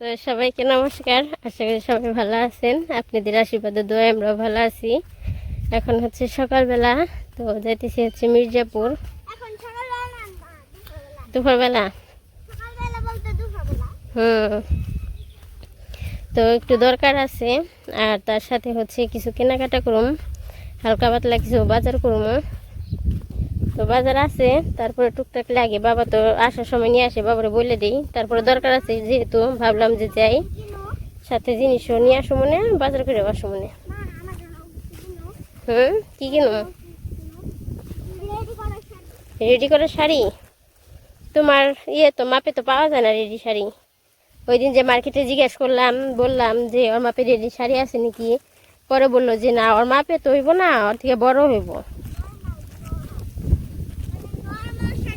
তো সবাইকে নমস্কার। আশা করি সবাই ভালো আছেন। আপনাদের আশীর্বাদে দোয়া আমরাও ভালো আছি। এখন হচ্ছে সকালবেলা তো যাইতেছি হচ্ছে মির্জাপুর। দুপুরবেলা। হুম। তো একটু দরকার আছে আর তার সাথে হচ্ছে কিছু কেনাকাটা করুম হালকা পাতলা কিছু বাজার করুম। তো বাজার আছে, তারপরে টুকটাক লাগে। বাবা তো আসার সময় নিয়ে আসে, বাবারে বলে দিই। তারপরে দরকার আছে যেহেতু, ভাবলাম যে যাই। সাথে জিনিসও নিয়ে আসো মনে, বাজার করে আসো মনে। হুম, কি কেন রেডি করে শাড়ি? তোমার ইয়ে তো মাপে তো পাওয়া যায় না রেডি শাড়ি। ওই দিন যে মার্কেটে জিজ্ঞেস করলাম, বললাম যে ওর মাপে রেডি শাড়ি আছে নাকি? পরে বলল যে না, ওর মাপে তো হইব না, ওর থেকে বড় হইব।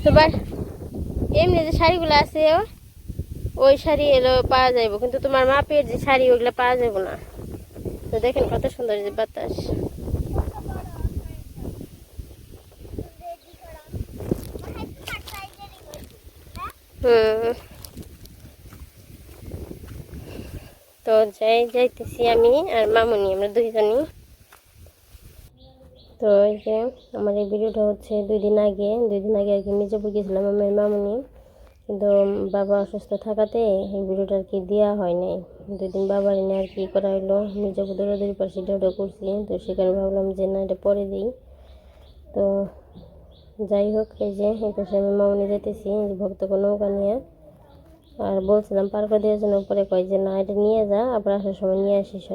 তোমার এমনি যে শাড়িগুলো আছে, ওই শাড়ি এলো পাওয়া যাইব, কিন্তু তোমার মাপের যে শাড়ি ওইগুলো পাওয়া যাব না। তো দেখেন কত সুন্দর যে বাতাস। তো যাই, যাইতেছি আমি আর মামুনি, আমরা দুইজনই। তো এই যে আমার এই ভিডিওটা হচ্ছে দুই দিন আগে, দুই দিন আগে আর কি মির্জাপুর গেছিলাম আমার মামনি। কিন্তু বাবা অসুস্থ থাকাতে এই ভিডিওটা আর কি দেওয়া হয় নাই। দুই দিন বাবার এনে আর কি করা হলো মির্জাপুর দৌড়াদৌড়ি পাশে ওটা করছি। তো সেখানে ভাবলাম যে না, এটা পরে দিই। তো যাই হোক, এই যে এই পাশে আমি মামনি যেতেছি যে ভক্তকে নৌকা নিয়ে। আর বলছিলাম পার করে দেওয়ার জন্য পরে কয় যে না, এটা নিয়ে যা, আবার আসার সময় নিয়ে আসিস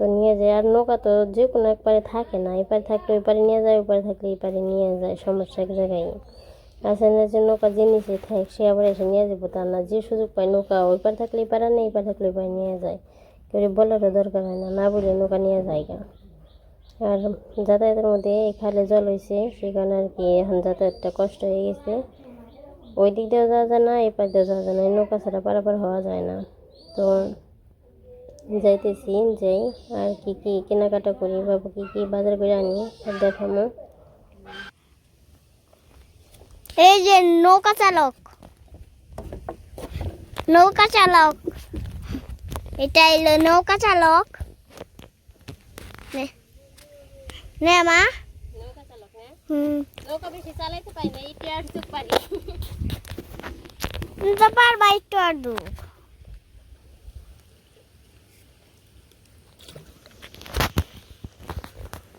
তো নিয়ে যায় আর নৌকা তো যে কোনো এক পারে থাকে না। এই পারে থাকলে ওই পারে নিয়ে যায় ওই পারে থাকলে এই পারে নিয়ে যায়, সমস্যা এক জায়গায় আসলে যে নৌকা যে নিচে থাকে, সে আবার এসে নিয়ে যাব তা না। যে সুযোগ পায় নৌকা ওই পারে থাকলে এই পারে নেই এই পারে থাকলে ওই পারে নিয়ে যায়। কেউ বলারও দরকার হয় না না বলে নৌকা নিয়ে যায় গা আর যাতায়াতের মধ্যে খালে জল হয়েছে সেখানে আর কি এখন যাতায়াতটা কষ্ট হয়ে গেছে। ওই দিক দিয়েও যাওয়া যায় না এই পাশ দিয়েও যাওয়া যায় না নৌকা ছাড়া পারাপার হওয়া যায় না। তো যাইতেছি যাই আর কি কি কেনাকাটা করি বাবু কি কি বাজার করে আনি আর দেখামো এই যে নৌকা চালক। নৌকা চালক। এটা এলো নৌকা চালক। নে নে মা। নৌকা চালক হ্যাঁ? হুম। নৌকা বেশি চালাইতে পারি না ইটি আর চুপ পারি। তো পারবা একটু আর দু এসে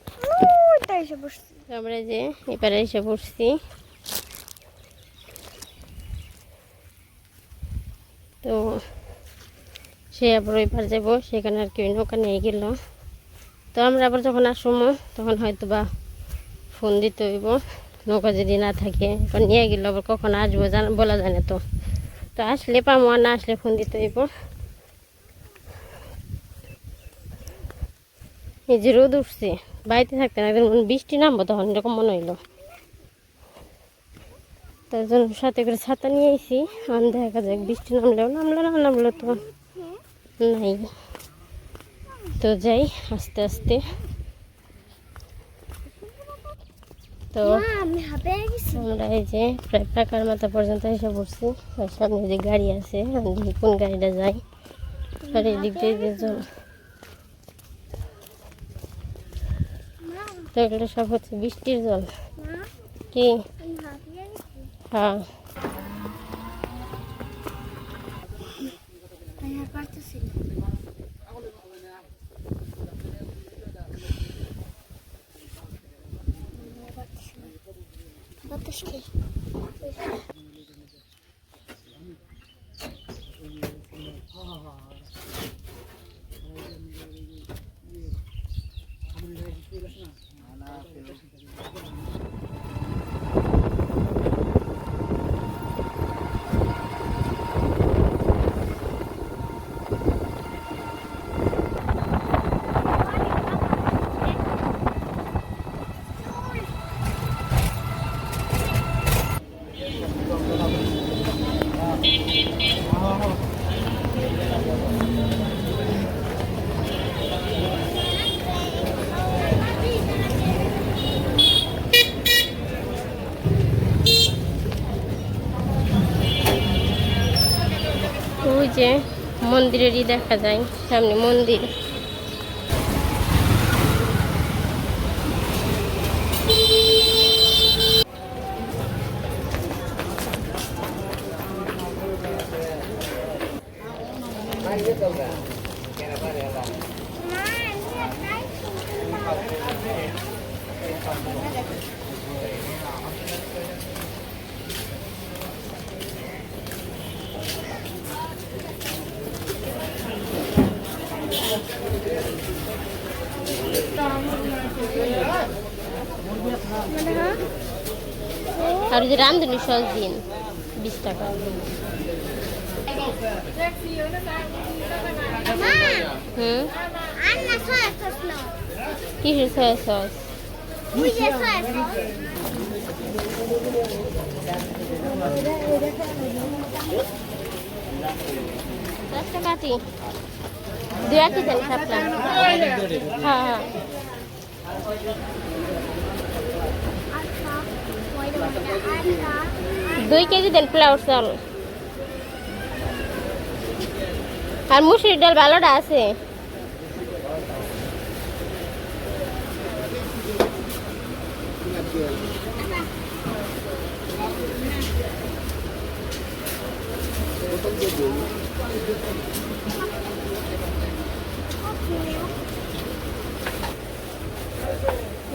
বসছি আমরা যে এবারে এসে পড়ছি তো সে আবার ওই পার যাব, সেখানে আর কি নৌকা নিয়ে গেল। তো আমরা আবার যখন আসব, তখন হয়তো বা ফোন দিতে হইব। নৌকা যদি না থাকে এখন নিয়ে গেলে আবার কখন আসব জান, বলা যায় না তো। তো আসলে পাবো আর না আসলে ফোন দিতে হইব। এই যে রোদ উঠছে। বাড়িতে থাকতে না একদম বৃষ্টি নামবো তখন এরকম মনে হইল। তার জন্য সাথে করে ছাতা নিয়ে এসি আমি দেখা যাক বৃষ্টি নামলেও নামলো না নামলো তো নাই। তো যাই আস্তে আস্তে। তো আমরা এই যে প্রায় পাকার মাথা পর্যন্ত এসে পড়ছি। সামনে যে গাড়ি আছে কোন গাড়িটা যাই আর এই দিক দিয়ে যে জল তো এগুলো সব হচ্ছে বৃষ্টির জল। কি? হ্যাঁ। মন্দিরেরই দেখা যায় সামনে মন্দির। আর যে রামধনু সস দিন বিশ টাকা। হুম? কিসের সয়া সস ওই দু এক দেন সাপলা হ্যাঁ হ্যাঁ। দুই কেজি দেন পোলাও চাল। আর মুসুরির ডাল ভালোটা আছে।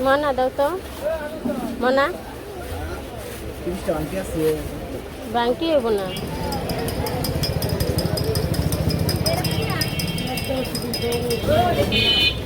মনা দাও তো। মনা? বাঙ্কি হব না। Thank হইব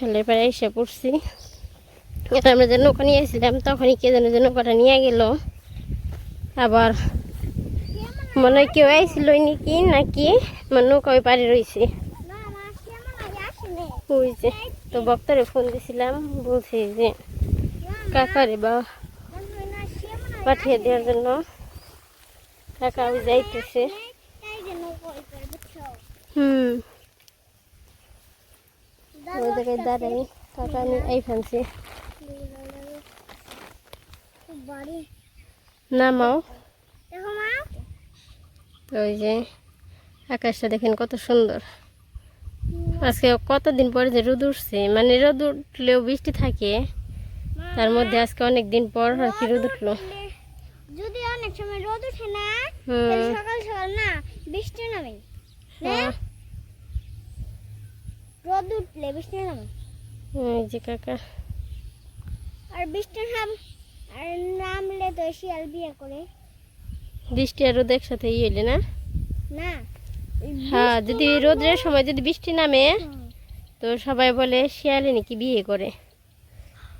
খেলে পাড়ে এসে পড়ছি। এটা আমরা যে নৌকা নিয়ে এসেছিলাম তখনই কে যেন যে নৌকাটা নিয়ে গেল। আবার মনে কেউ আইছিল নাকি নাকি আমার নৌকা ওই পাড়ে রয়েছে। যে, তো বক্তারে ফোন দিছিলাম, বলছি যে কাকারে বা পাঠিয়ে দেওয়ার জন্য। কাকা যাইতেছে। বুঝছ হুম। ওই জায়গায় দাঁড়াই কাকা আমি এই ফেলছি নামাও। ওই যে আকাশটা দেখেন কত সুন্দর। আজকে কতদিন পরে যে রোদ উঠছে মানে রোদ উঠলেও বৃষ্টি থাকে তার মধ্যে আজকে অনেক দিন পর আর কি রোদ উঠল। যদি অনেক সময় রোদ উঠে না সকাল সকাল না বৃষ্টি নামে। হ্যাঁ। রোদ উঠলে বৃষ্টি নামে ওই যে কাকা। আর বৃষ্টি নাম আর নামলে তো শিয়াল বিয়ে করে। বৃষ্টি আর রোদ একসাথে ইয়ে হইলে না? না হ্যাঁ যদি রোদের সময় যদি বৃষ্টি নামে তো সবাই বলে শিয়ালে নাকি বিয়ে করে।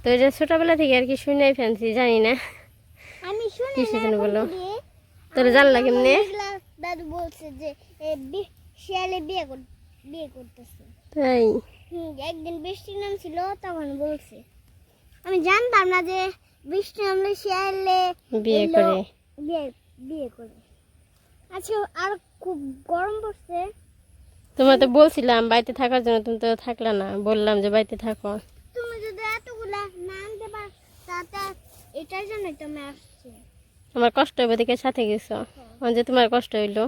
তো এটা ছোটবেলা থেকে আর কি শুনেই ফেলছি জানি না। আমি শুনি না এখন তোরা জানলা কেমনে? দাদু বলছে যে শিয়ালে বিয়ে কর বিয়ে করতেছে। তাই? একদিন বৃষ্টি নামছিল তখন বলছে। আমি জানতাম না যে বৃষ্টি নামলে শিয়ালে বিয়ে করে। বিয়ে বিয়ে করে। আচ্ছা আর খুব গরম পড়ছে। তোমার তো বলছিলাম বাড়িতে থাকার জন্য। তুমি তো থাকলা না। বললাম যে বাড়িতে থাকো। তুমি যদি এতগুলা না আনতে পার তাতে এটার জন্যই তো আমি আসছি। আমার কষ্ট হবে দেখে সাথে গেছো। আমার যে তোমার কষ্ট হইল।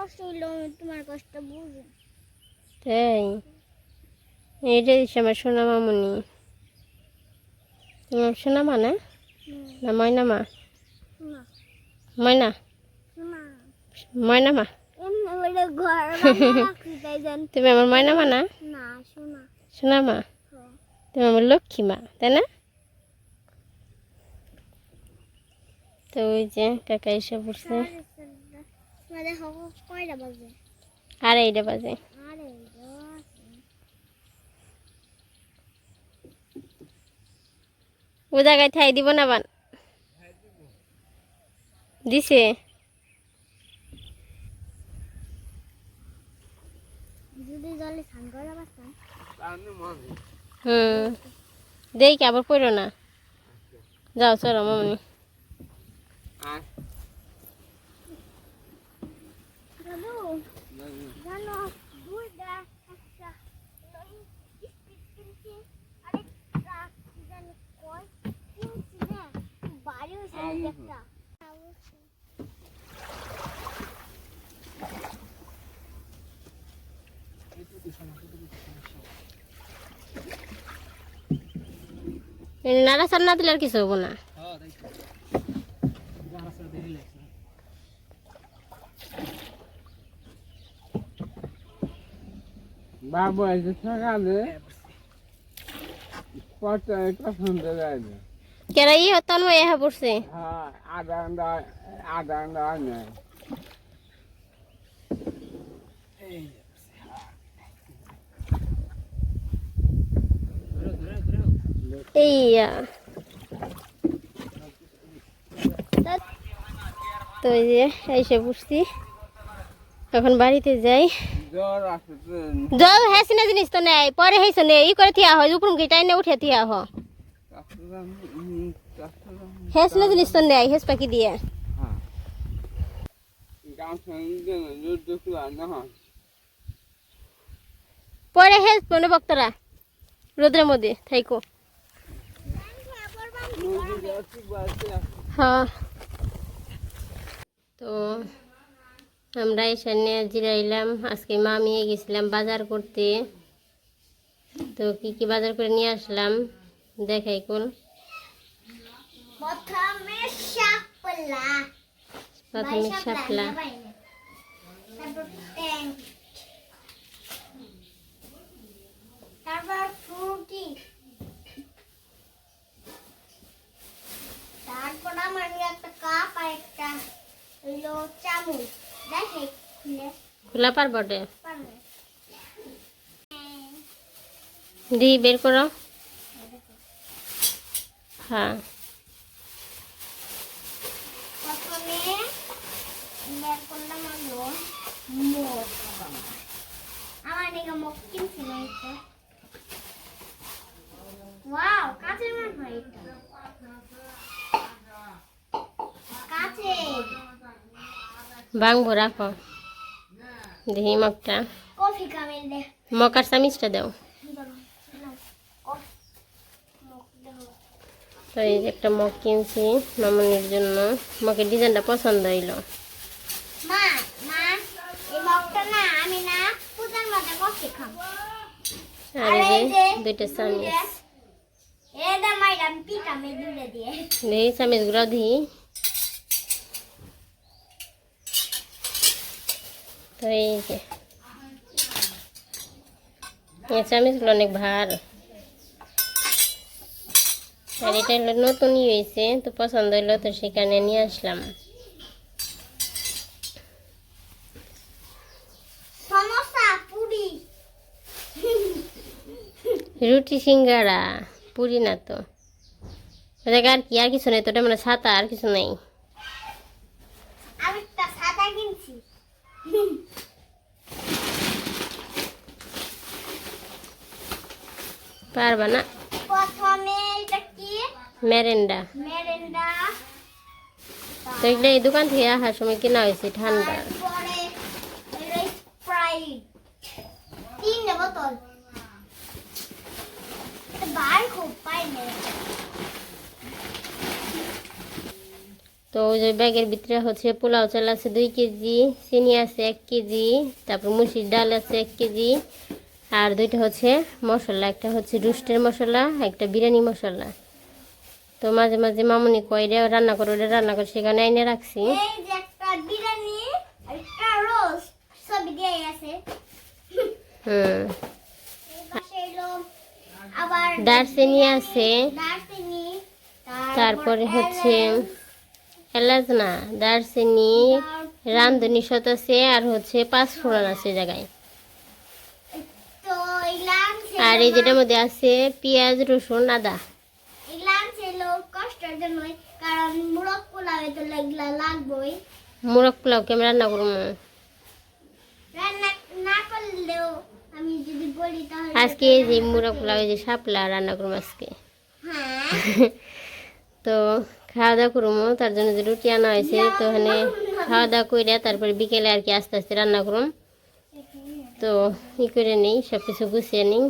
কষ্ট হইল আমি তোমার কষ্ট বুঝি। তাই? এইটাই আমার সোনা মামুনি। তোমার সোনা মা না? না ময়না মা? ময়না? ময়না মা? তুমি আমার ময়না মা না? সোনা। মা? তুমি আমার লক্ষ্মী মা তাই না? তো ওই যে কাকা এসে পড়ছে কয়টা বাজে? বাজে। ও জায়গায় ঠাই দিব না বান? দিছে। হুম। দেই আবার পড়ো না? যাও চলো মামনি দাদু জানো দুইটা একটা নই স্পিড কিনছি আরেকটা কি জানি কয় কিনছি না একটা নাড়াচাড় না দিলে আর কিছু হব না। বাবু এসে সকালে পচায় পছন্দ যায় না কেরাই তন্ময় এহা পড়ছে। হ্যাঁ ঘণ্টা আধা ঘণ্টা না এইয়া তো এই যে এসে পড়ছি। এখন বাড়িতে যাই। জল হেসি না জিনিস তো নেই। পরে হেসে নেই ই করে থিয়া হয় উপর মুখে টাইনে উঠে থিয়া হ। কাস্টমার হুম, কাস্টমার হেস না জিনিস তো হেস পাখি দিয়ে নিয়ে পরে হেস মনে বক্তরা রোদ্রের মধ্যে থাইকো। হ্যাঁ তো, আমরা এখানে জিরাইলাম আজকে মা মেয়ে গেছিলাম বাজার করতে। তো, কি কি বাজার করে নিয়ে আসলাম? দেখাই কোন? প্রথমে শাপলা। প্রথমে শাপলা তারপর ট্যাঙ্ক তারপর ফ্রুটি। তারপর আমার একটা কাপ আর একটা হলো চামচ। দেখে খুলে। খোলা পার বটে পারবে। দি বের করো হ্যাঁ প্রথমে বের করলাম হলো মুখ আমার দিকে মুখ কিনছি না এটা ওয়াও কাঁচের মনে হয় এটা কাঁচের ভাঙবো রাখো। দেখি মগটা মকার চামিচটা দাও। তো এই যে একটা মগ কিনছি মামনির জন্য। মগের ডিজাইনটা পছন্দ হইল। মা মা এই মগটা না আমি না পূজার মধ্যে কফি খাব। আর এই যে দুইটা চামিচ। এটা মাইরাম পিটামে দুলে দিয়ে। দেখি চামিচগুলো দিই তো এই যে। এই চামিচগুলো অনেক ভার। আর এটা হলো নতুনই হয়েছে তো পছন্দ হইল তো সেখানে নিয়ে আসলাম। রুটি সিঙ্গারা পুরি না তো। আর কি আর কিছু নেই তো ওটা মানে ছাতা আর কিছু নেই। পারবা না? প্রথমে এটা কি? মেরেন্ডা। মেরেন্ডা। তো এগুলো এই দোকান থেকে আসার সময় কেনা হয়েছে ঠান্ডা। বোতল। বার খুব পাই তো ওই যে ব্যাগের ভিতরে হচ্ছে পোলাও চাল আছে দুই কেজি চিনি আছে এক কেজি তারপর মুসির ডাল আছে এক কেজি আর দুইটা হচ্ছে মশলা একটা হচ্ছে রুস্টের মশলা একটা বিরিয়ানি মশলা। তো মাঝে মাঝে মামুনি কয়টা রান্না করে ওটা রান্না করে সেখানে এনে রাখছি। হুম। দারচিনি আছে। তারপরে হচ্ছে এলাচ না দারচিনি রান্ধনি শত আছে আর হচ্ছে পাঁচ ফোড়ন আছে জায়গায়। আর এই যেটার মধ্যে আছে পেঁয়াজ, রসুন, আদা। মুরগ পোলাও কেমন রান্না করব? আজকে এই যে মোরগ পোলাও, এই যে শাপলা রান্না করব আজকে। তো খাওয়া দাওয়া করব, তার জন্য যে রুটি আনা হয়েছে, তো ওখানে খাওয়া দাওয়া করে তারপরে বিকেলে আর কি আস্তে আস্তে রান্না করুম তো ই করে নেই সব কিছু গুছিয়ে নিই।